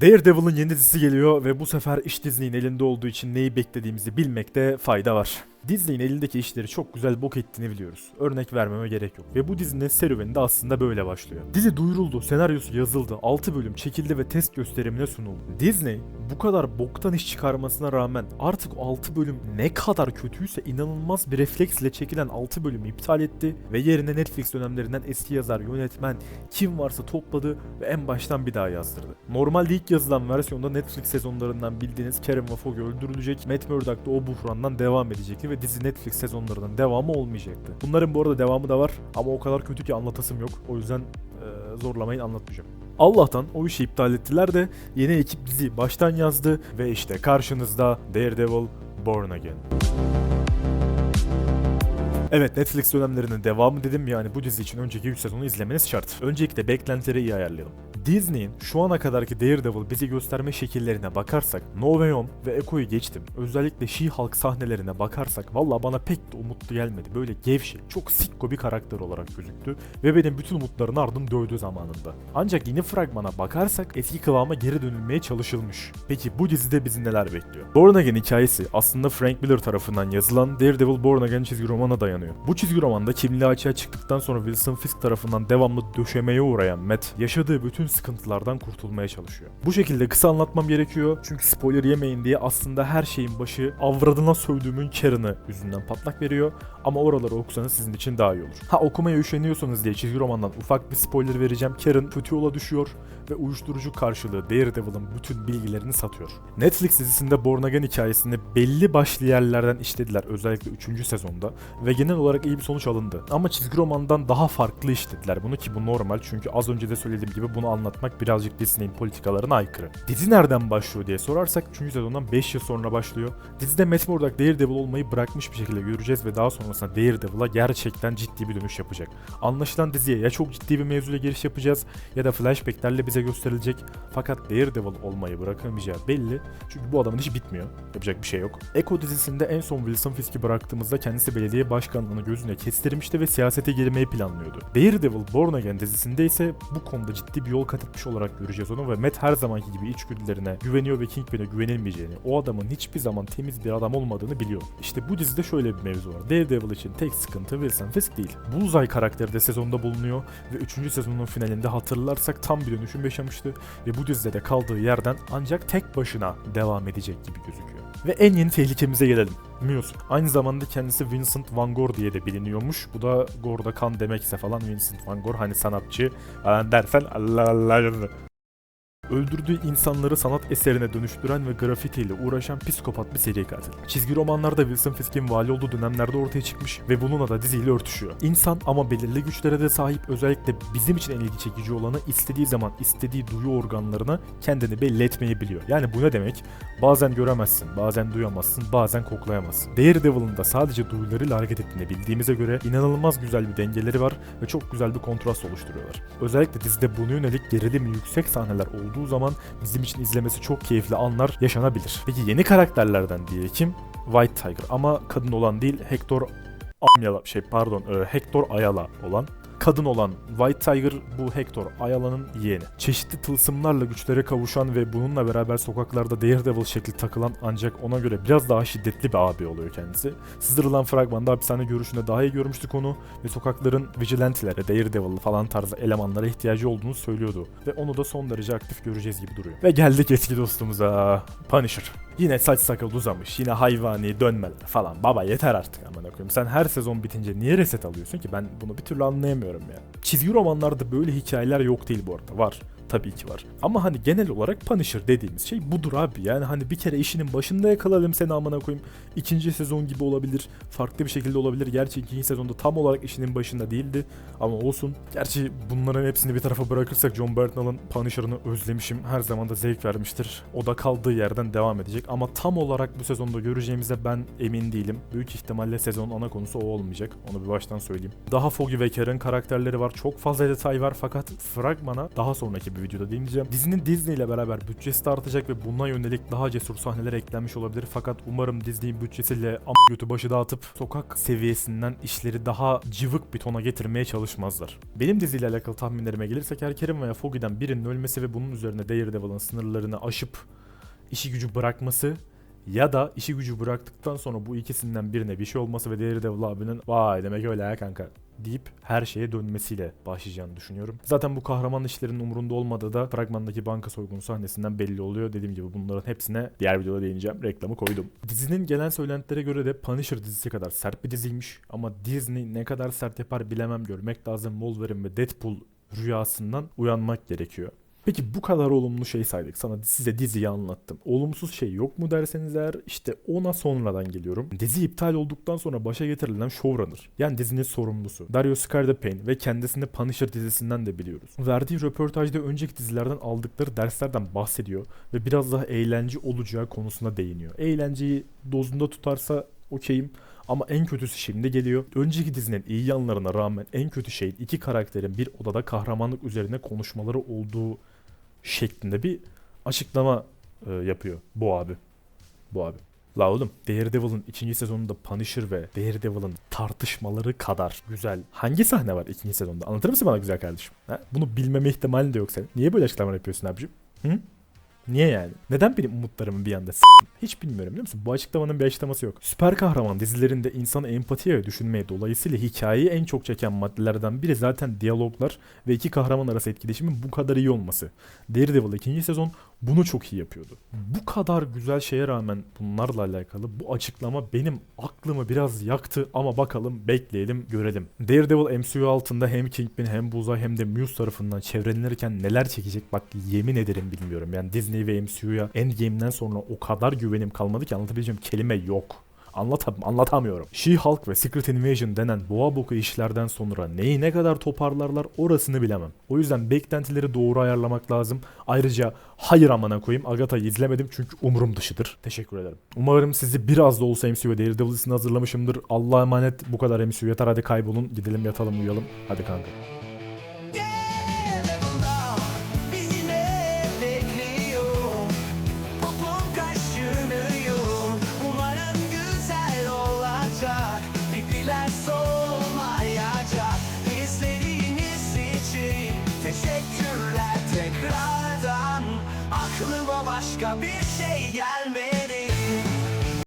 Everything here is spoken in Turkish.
Daredevil'ın yeni dizisi geliyor ve bu sefer iş Disney'in elinde olduğu için neyi beklediğimizi bilmekte fayda var. Disney'in elindeki işleri çok güzel bok ettiğini biliyoruz. Örnek vermeme gerek yok. Ve bu dizinin serüveni de aslında böyle başlıyor. Dizi duyuruldu, senaryosu yazıldı, 6 bölüm çekildi ve test gösterimine sunuldu. Disney bu kadar boktan iş çıkarmasına rağmen artık 6 bölüm ne kadar kötüyse inanılmaz bir refleksle çekilen 6 bölümü iptal etti ve yerine Netflix dönemlerinden eski yazar, yönetmen kim varsa topladı ve en baştan bir daha yazdırdı. Normalde ilk yazılan versiyonda Netflix sezonlarından bildiğiniz Karen ve Fogg öldürülecek, Matt Murdock da o buhrandan devam edecekti ve dizi Netflix sezonlarının devamı olmayacaktı. Bunların bu arada devamı da var ama o kadar kötü ki anlatasım yok. O yüzden eee, zorlamayın anlatmayacağım. Allah'tan o işi iptal ettiler de yeni ekip diziyi baştan yazdı ve işte karşınızda Daredevil Born Again. Evet Netflix dönemlerinin devamı dedim yani bu dizi için önceki 3 sezonu izlemeniz şart. Öncelikle beklentileri iyi ayarlayalım. Disney'in şu ana kadarki Daredevil bizi gösterme şekillerine bakarsak No Way Home ve Echo'yu geçtim. Özellikle She-Hulk sahnelerine bakarsak valla bana pek de umutlu gelmedi. Böyle gevşek, çok sikko bir karakter olarak gözüktü ve benim bütün umutlarını ardım dövdü zamanında. Ancak yeni fragmana bakarsak eski kıvama geri dönülmeye çalışılmış. Peki bu dizide bizi neler bekliyor? Born Again hikayesi aslında Frank Miller tarafından yazılan Daredevil Born Again çizgi romana dayanıyor. Bu çizgi romanda kimliği açığa çıktıktan sonra Wilson Fisk tarafından devamlı döşemeye uğrayan Matt yaşadığı bütün sıkıntılardan kurtulmaya çalışıyor. Bu şekilde kısa anlatmam gerekiyor çünkü spoiler yemeyin diye aslında her şeyin başı avradına sövdüğümün Karen'ı yüzünden patlak veriyor ama oraları okusanız sizin için daha iyi olur. Ha okumaya üşeniyorsanız diye çizgi romandan ufak bir spoiler vereceğim. Karen kötü yola düşüyor ve uyuşturucu karşılığı Daredevil'ın bütün bilgilerini satıyor. Netflix dizisinde Born Again hikayesini belli başlı yerlerden işlediler özellikle 3. sezonda ve genel olarak iyi bir sonuç alındı. Ama çizgi romandan daha farklı işlediler bunu ki bu normal çünkü az önce de söylediğim gibi bunu anlatmak birazcık Disney'in politikalarına aykırı. Dizi nereden başlıyor diye sorarsak 3. sezondan 5 yıl sonra başlıyor. Dizide Matt Murdock Daredevil olmayı bırakmış bir şekilde göreceğiz ve daha sonrasında Daredevil'a gerçekten ciddi bir dönüş yapacak. Anlaşılan diziye ya çok ciddi bir mevzuyla giriş yapacağız ya da flashbacklerle bize gösterilecek. Fakat Daredevil olmayı bırakamayacağı belli. Çünkü bu adamın işi bitmiyor. Yapacak bir şey yok. Echo dizisinde en son Wilson Fisk'i bıraktığımızda kendisi belediye başkanlığını gözüne kestirmişti ve siyasete girmeyi planlıyordu. Daredevil Born Again dizisinde ise bu konuda ciddi bir yol kat etmiş olarak göreceğiz onu ve Matt her zamanki gibi içgüdülerine güveniyor ve Kingpin'e güvenilmeyeceğini, o adamın hiçbir zaman temiz bir adam olmadığını biliyor. İşte bu dizide şöyle bir mevzu var. Daredevil için tek sıkıntı Wilson Fisk değil. Bullseye karakteri de sezonda bulunuyor ve 3. sezonun finalinde hatırlarsak tam bir dönüşüm yaşamıştı ve bu dizide de kaldığı yerden ancak tek başına devam edecek gibi gözüküyor. Ve en yeni tehlikemize gelelim. Muse. Aynı zamanda kendisi Vincent Van Gogh diye de biliniyormuş. Bu da Gore'da kan demekse falan Vincent Van Gogh hani sanatçı falan dersen Allah Allah. Öldürdüğü insanları sanat eserine dönüştüren ve grafitiyle uğraşan psikopat bir seri katil. Çizgi romanlarda Wilson Fisk'in vali olduğu dönemlerde ortaya çıkmış ve bununla da diziyle örtüşüyor. İnsan ama belirli güçlere de sahip özellikle bizim için en ilgi çekici olanı istediği zaman istediği duyu organlarına kendini belli etmeyi biliyor. Yani bu ne demek? Bazen göremezsin, bazen duyamazsın, bazen koklayamazsın. Daredevil'ın da sadece duyularıyla hareket ettiğini bildiğimize göre inanılmaz güzel bir dengeleri var ve çok güzel bir kontrast oluşturuyorlar. Özellikle dizide buna yönelik gerilimi yüksek sahneler olduğu zaman bizim için izlemesi çok keyifli anlar yaşanabilir. Peki yeni karakterlerden diye kim? White Tiger ama kadın olan değil Hector Amyala şey pardon e, Hector Ayala olan kadın olan White Tiger bu Hector Ayala'nın yeğeni. Çeşitli tılsımlarla güçlere kavuşan ve bununla beraber sokaklarda Daredevil şekli takılan ancak ona göre biraz daha şiddetli bir abi oluyor kendisi. Sızdırılan fragmanda hapishane görüşünde daha iyi görmüştük onu ve sokakların vigilantilere, Daredevil falan tarzı elemanlara ihtiyacı olduğunu söylüyordu. Ve onu da son derece aktif göreceğiz gibi duruyor. Ve geldik eski dostumuza Punisher. Yine saç sakal uzamış, yine hayvani dönmeler falan. Baba yeter artık amına koyayım. Sen her sezon bitince niye reset alıyorsun ki? Ben bunu bir türlü anlayamıyorum ya. Çizgi romanlarda böyle hikayeler yok değil bu arada. Var. Tabii ki var. Ama hani genel olarak Punisher dediğimiz şey budur abi. Yani hani bir kere işinin başında yakalayalım seni amına koyayım. İkinci sezon gibi olabilir. Farklı bir şekilde olabilir. Gerçi ikinci sezonda tam olarak işinin başında değildi. Ama olsun. Gerçi bunların hepsini bir tarafa bırakırsak John Bernthal Punisher'ını özlemişim. Her zaman da zevk vermiştir. O da kaldığı yerden devam edecek. Ama tam olarak bu sezonda göreceğimize ben emin değilim. Büyük ihtimalle sezonun ana konusu o olmayacak. Onu bir baştan söyleyeyim. Daha Foggy ve Karen karakterleri var. Çok fazla detay var fakat fragmana daha sonraki bir videoda değineceğim. Dizinin Disney ile beraber bütçesi de artacak ve buna yönelik daha cesur sahneler eklenmiş olabilir. Fakat umarım Disney'in bütçesiyle am götü başı dağıtıp sokak seviyesinden işleri daha cıvık bir tona getirmeye çalışmazlar. Benim diziyle alakalı tahminlerime gelirsek eğer Kerim veya Foggy'den birinin ölmesi ve bunun üzerine Daredevil'ın sınırlarını aşıp işi gücü bırakması ya da işi gücü bıraktıktan sonra bu ikisinden birine bir şey olması ve Daredevil abinin vay demek öyle ya kanka deyip her şeye dönmesiyle başlayacağını düşünüyorum. Zaten bu kahraman işlerin umurunda olmadığı da fragmandaki banka soygunu sahnesinden belli oluyor. Dediğim gibi bunların hepsine diğer videoda değineceğim. Reklamı koydum. Dizinin gelen söylentilere göre de Punisher dizisi kadar sert bir diziymiş. Ama Disney ne kadar sert yapar bilemem görmek lazım. Wolverine ve Deadpool rüyasından uyanmak gerekiyor. Peki bu kadar olumlu şey saydık. Sana size diziyi anlattım. Olumsuz şey yok mu derseniz eğer işte ona sonradan geliyorum. Dizi iptal olduktan sonra başa getirilen showrunner. Yani dizinin sorumlusu. Dario Scardapane ve kendisini Punisher dizisinden de biliyoruz. Verdiği röportajda önceki dizilerden aldıkları derslerden bahsediyor ve biraz daha eğlence olacağı konusuna değiniyor. Eğlenceyi dozunda tutarsa okeyim. Ama en kötüsü şimdi geliyor. Önceki dizinin iyi yanlarına rağmen en kötü şeyin iki karakterin bir odada kahramanlık üzerine konuşmaları olduğu şeklinde bir açıklama e, yapıyor bu abi. Bu abi. La oğlum Daredevil'ın ikinci sezonunda Punisher ve Daredevil'ın tartışmaları kadar güzel hangi sahne var ikinci sezonda? Anlatır mısın bana güzel kardeşim? Ha? Bunu bilmeme ihtimalin de yok senin. Niye böyle açıklamalar yapıyorsun abicim? Hı? Niye yani? Neden benim umutlarımı bir anda Hiç bilmiyorum biliyor musun? Bu açıklamanın bir açıklaması yok. Süper kahraman dizilerinde insanı empatiye ve düşünmeye dolayısıyla hikayeyi en çok çeken maddelerden biri zaten diyaloglar ve iki kahraman arası etkileşimin bu kadar iyi olması. Daredevil ikinci sezon bunu çok iyi yapıyordu. Bu kadar güzel şeye rağmen bunlarla alakalı bu açıklama benim aklımı biraz yaktı ama bakalım bekleyelim görelim. Daredevil MCU altında hem Kingpin hem Bullseye hem de Muse tarafından çevrelenirken neler çekecek bak yemin ederim bilmiyorum. Yani Disney ve MCU'ya Endgame'den sonra o kadar güvenim kalmadı ki anlatabileceğim kelime yok. Anlatam anlatamıyorum. She-Hulk ve Secret Invasion denen boğa boku işlerden sonra neyi ne kadar toparlarlar orasını bilemem. O yüzden beklentileri doğru ayarlamak lazım. Ayrıca hayır amına koyayım Agatha'yı izlemedim çünkü umurum dışıdır. Teşekkür ederim. Umarım sizi biraz da olsa MCU ve Daredevil hazırlamışımdır. Allah'a emanet bu kadar MCU yeter hadi kaybolun. Gidelim yatalım uyuyalım. Hadi kanka. Війська більше я